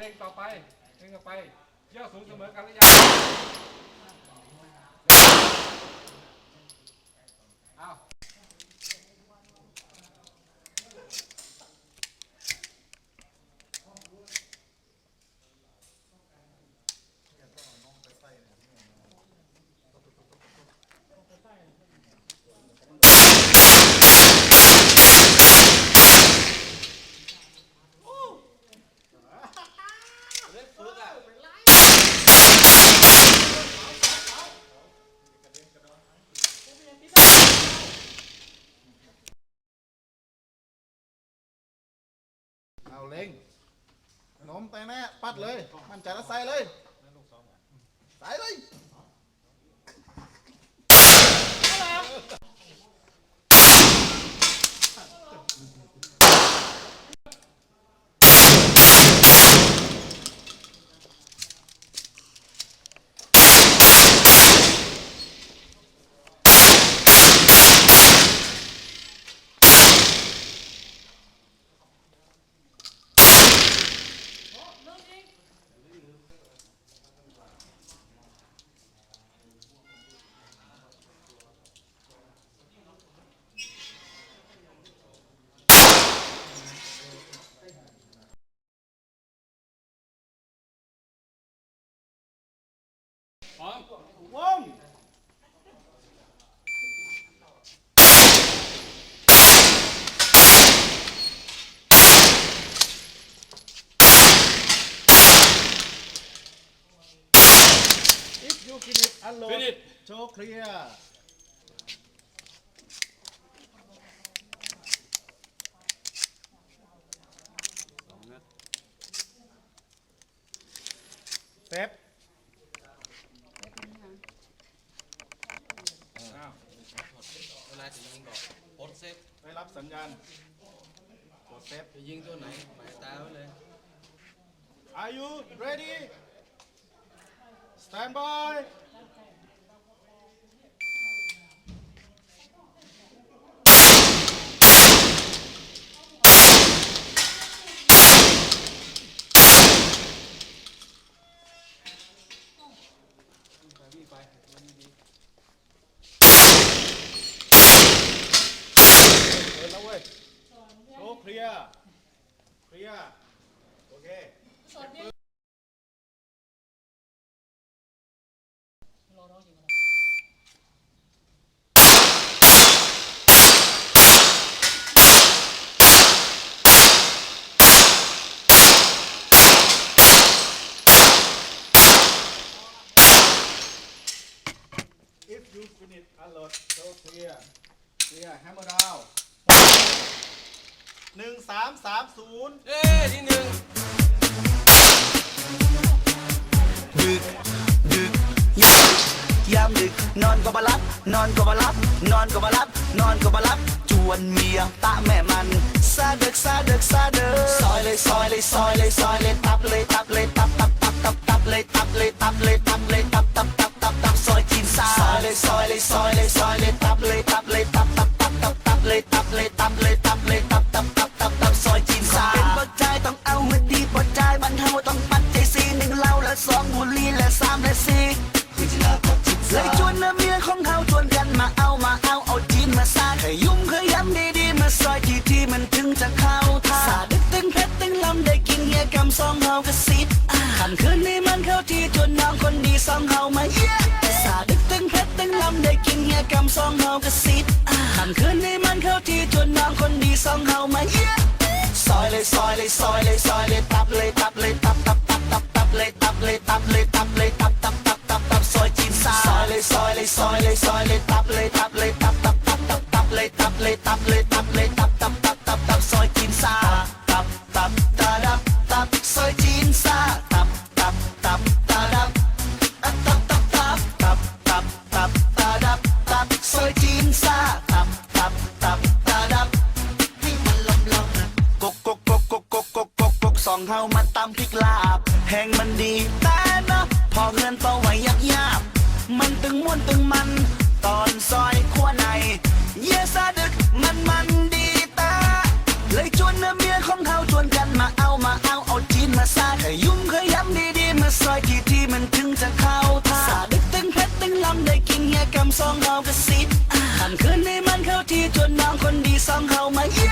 เร่งต่อไปเร่งต่อไปเย่อสูงเสมอกันหรือยังอ้าว เอาเล็งโน้มไปแม่ปัดเลย มันจะละใส่เลย ใส่เลย พร้อมวงอิฟยูกินิตอัลโล Finish โชว์เคลียร์ เซฟ เวลาจะยิงก็กดเซฟได้รับสัญญาณกดเซฟจะยิงตัวไหนหมายตาไว้เลย Are you ready Stand by วิ่งไป เดินแล้วเว้ยโชว์ เคลียร์เคลียร์โอเค If you finish unload so clear clear hammer down หนึ่งสามสามศูนย์เอ้ยที่หนึ่งดึกดึกยามดึกยามดึก นอนก็มารับ นอนก็มารับ นอนก็มารับ นอนก็มารับ จวนเมียตะแม่มันซาดึกซาดึกซาดึกซอยเลยซอยเลยซอยเลยซอยเลยตับเลยตับเลยตับตับตับตับตับากระซิบขันคืนนี้มันเข้าที่จนน้องคนดีซองเฮามาเย้สาดึกตึงเพชรตึงลำได้กินเฮียกำซองเฮากระซิบขันคืนนี้มันเข้าที่จนน้องคนดีซองเฮามาเย้ซอยเลยซอยเลยซอยเลยซอยเลยตับเลยตับเลยตับตับตับตับตับเลยตับเลยตับเลยตับเลยตับตับตับตับตับซอยจีนซาซอยเลยซอยเลยซอยเลยซอยเลยตับ องเขามาตำพริกลาบ แห่งมันดีแต่เนาะพอเงินต่อไหวยักยาบ มันตึงม้วนตึงมัน ตอนซอยขั้วใน เยซาดึกมันมันดีตาเลยชวนเนื้อเมียของเขาชวนกันมาเอามาเอาเอาจีนมาซาขยุ่มขยำดีๆมาซอยกี่ที่มันถึงจะเข้าท่าดึกตึงเพชรตึงลำได้กินเฮียกำซองเฮากระซิบหันคืนให้มันเข้าที่จนน้องคนดีซองเขามาเย